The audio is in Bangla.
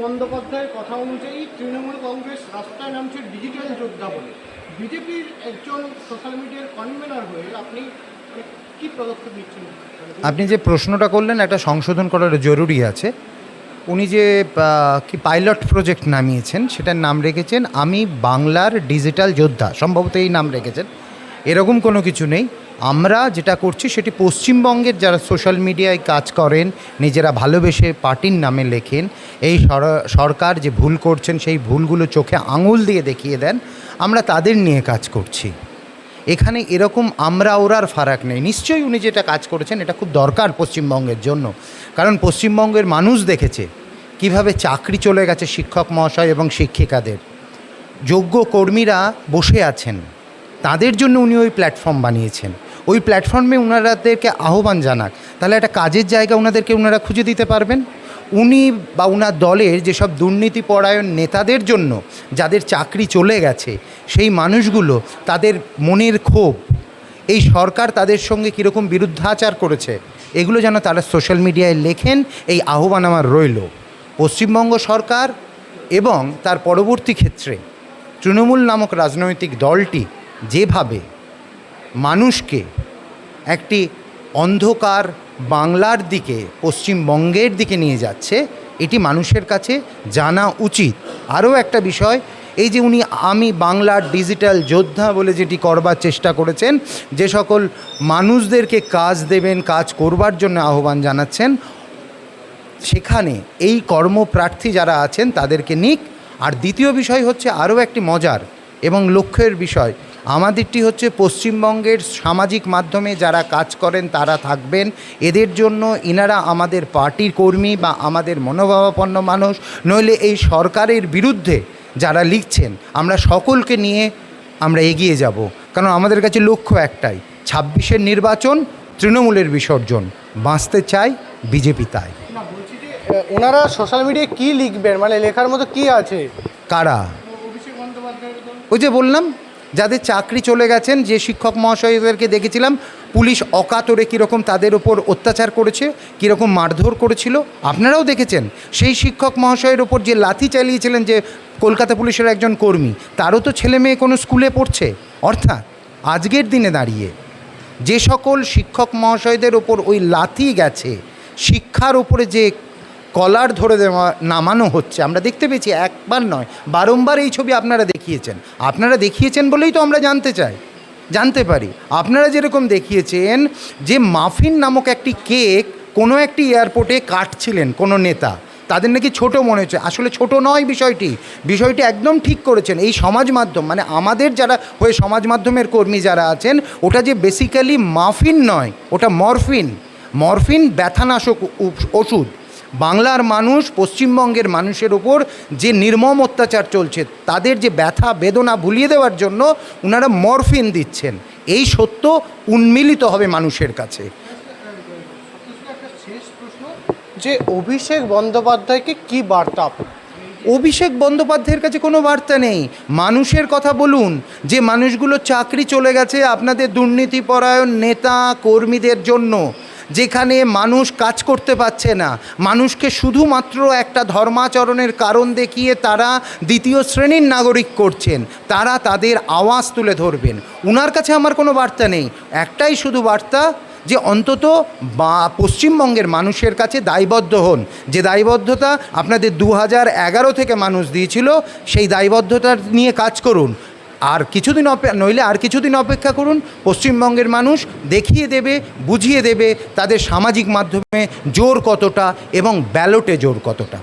বন্দ্যোপাধ্যায়ের কথা অনুযায়ী তৃণমূল কংগ্রেস রাস্তায় নামছে ডিজিটাল যোদ্ধা বলে। বিজেপির একজন সোশ্যাল মিডিয়ার কনভেনার হয়ে আপনি কি পদক্ষেপ নিচ্ছেন? আপনি যে প্রশ্নটা করলেন, একটা সংশোধন করার জরুরি আছে। উনি যে কি পাইলট প্রজেক্ট নামিয়েছেন, সেটার নাম রেখেছেন, আমি বাংলার ডিজিটাল যোদ্ধা, সম্ভবত এই নাম রেখেছেন। এরকম কোনো কিছু নেই। আমরা যেটা করছি সেটি পশ্চিমবঙ্গের যারা সোশ্যাল মিডিয়ায় কাজ করেন, নিজেরা ভালোবেসে পার্টির নামে লেখেন, এই সরকার যে ভুল করছেন সেই ভুলগুলো চোখে আঙুল দিয়ে দেখিয়ে দেন, আমরা তাদের নিয়ে কাজ করছি। এখানে এরকম আমরা ওরার ফারাক নেই। নিশ্চয়ই উনি যেটা কাজ করেছেন এটা খুব দরকার পশ্চিমবঙ্গের জন্য। কারণ পশ্চিমবঙ্গের মানুষ দেখেছে কীভাবে চাকরি চলে গেছে শিক্ষক মহাশয় এবং শিক্ষিকাদের। যোগ্য কর্মীরা বসে আছেন। তাদের জন্য উনি ওই প্ল্যাটফর্ম বানিয়েছেন। ওই প্ল্যাটফর্মে ওনারাদেরকে আহ্বান জানাক। তাহলে একটা কাজের জায়গা ওনাদেরকে ওনারা খুঁজে দিতে পারবেন? উনি বা ওনার দলের যেসব দুর্নীতিপরায়ণ নেতাদের জন্য যাদের চাকরি চলে গেছে, সেই মানুষগুলো তাদের মনের ক্ষোভ, এই সরকার তাদের সঙ্গে কীরকম বিরুদ্ধাচার করেছে, এগুলো যেন তারা সোশ্যাল মিডিয়ায় লেখেন, এই আহ্বান আমার রইল। পশ্চিমবঙ্গ সরকার এবং তার পরবর্তী ক্ষেত্রে তৃণমূল নামক রাজনৈতিক দলটি যেভাবে মানুষকে একটি অন্ধকার বাংলার দিকে, পশ্চিমবঙ্গের দিকে নিয়ে যাচ্ছে, এটি মানুষের কাছে জানা উচিত। আরও একটা বিষয়, এই যে উনি আমি বাংলার ডিজিটাল যোদ্ধা বলে যেটি করবার চেষ্টা করেছেন, যে সকল মানুষদেরকে কাজ দেবেন, কাজ করবার জন্য আহ্বান জানাচ্ছেন, সেখানে এই কর্মপ্রার্থী যারা আছেন তাদেরকে নিক। আর দ্বিতীয় বিষয় হচ্ছে আরও একটি মজার এবং লক্ষ্যের বিষয় আমাদেরটি হচ্ছে পশ্চিমবঙ্গের সামাজিক মাধ্যমে যারা কাজ করেন তারা থাকবেন। এদের জন্য ইনারা আমাদের পার্টির কর্মী বা আমাদের মনোভাবাপন্ন মানুষ। নইলে এই সরকারের বিরুদ্ধে যারা লিখছেন আমরা সকলকে নিয়ে আমরা এগিয়ে যাব। কারণ আমাদের কাছে লক্ষ্য একটাই ছাব্বিশের নির্বাচন তৃণমূলের বিসর্জন। বাঁচতে চাই বিজেপি তাই। ওনারা সোশ্যাল মিডিয়ায় কি লিখবেন? মানে লেখার মতো কি আছে? কারা? ওই যে বললাম যাদের চাকরি চলে গেছেন, যে শিক্ষক মহাশয়দেরকে দেখেছিলাম, পুলিশ অকাতরে কীরকম তাদের ওপর অত্যাচার করেছে, কীরকম মারধর করেছিল, আপনারাও দেখেছেন। সেই শিক্ষক মহাশয়ের ওপর যে লাথি চালিয়েছিলেন যে কলকাতা পুলিশের একজন কর্মী, তারও তো ছেলে মেয়ে কোনো স্কুলে পড়ছে। অর্থাৎ, আজকের দিনে দাঁড়িয়ে, যে সকল শিক্ষক মহাশয়দের ওপর ওই লাথি গেছে, শিক্ষার ওপরে যে কলার ধরে নামানো হচ্ছে। আমরা দেখতে পেয়েছি একবার নয়, বারংবার এই ছবি আপনারা দেখিয়েছেন। আপনারা দেখিয়েছেন বলেই তো আমরা জানতে চাই, জানতে পারি। আপনারা যেরকম দেখিয়েছেন যে মাফিন নামক একটি কেক কোনো একটি এয়ারপোর্টে কাটছিলেন কোনো নেতা। তাদের নাকি ছোট মনে হচ্ছে। আসলে ছোট নয় বিষয়টি। বিষয়টি একদম ঠিক করেছেন। এই সমাজ মাধ্যম মানে আমাদের যারা হয়ে সমাজ মাধ্যমের কর্মী যারা আছেন, ওটা যে বেসিক্যালি মাফিন নয়, ওটা মরফিন। মরফিন ব্যথানাশক ওষুধ। বাংলার মানুষ পশ্চিমবঙ্গের মানুষের ওপর যে নির্মম অত্যাচার চলছে তাদের যে ব্যথা বেদনা ভুলিয়ে দেওয়ার জন্য ওনারা মরফিন দিচ্ছেন। এই সত্য উন্মিলিত হবে মানুষের কাছে। যে অভিষেক বন্দ্যোপাধ্যায়কে কি বার্তা? অভিষেক বন্দ্যোপাধ্যায়ের কাছে কোনো বার্তা নেই। মানুষের কথা বলুন যে মানুষগুলো চাকরি চলে গেছে আপনাদের দুর্নীতিপরায়ণ নেতা কর্মীদের জন্য। যেখানে মানুষ কাজ করতে পারছে না। মানুষকে শুধুমাত্র একটা ধর্মাচরণের কারণ দেখিয়ে তারা দ্বিতীয় শ্রেণির নাগরিক করছেন। তারা তাদের আওয়াজ তুলে ধরবেন। উনার কাছে আমার কোনো বার্তা নেই। একটাই শুধু বার্তা যে অন্তত বা পশ্চিমবঙ্গের মানুষের কাছে দায়বদ্ধ হন। যে দায়বদ্ধতা আপনাদের দু হাজার এগারো থেকে মানুষ দিয়েছিল, সেই দায়বদ্ধতা নিয়ে কাজ করুন। আর কিছুদিন নইলে আর কিছুদিন অপেক্ষা করুন, পশ্চিমবঙ্গের মানুষ দেখিয়ে দেবে, বুঝিয়ে দেবে তাদের সামাজিক মাধ্যমে জোর কতটা এবং ব্যালটে জোর কতটা।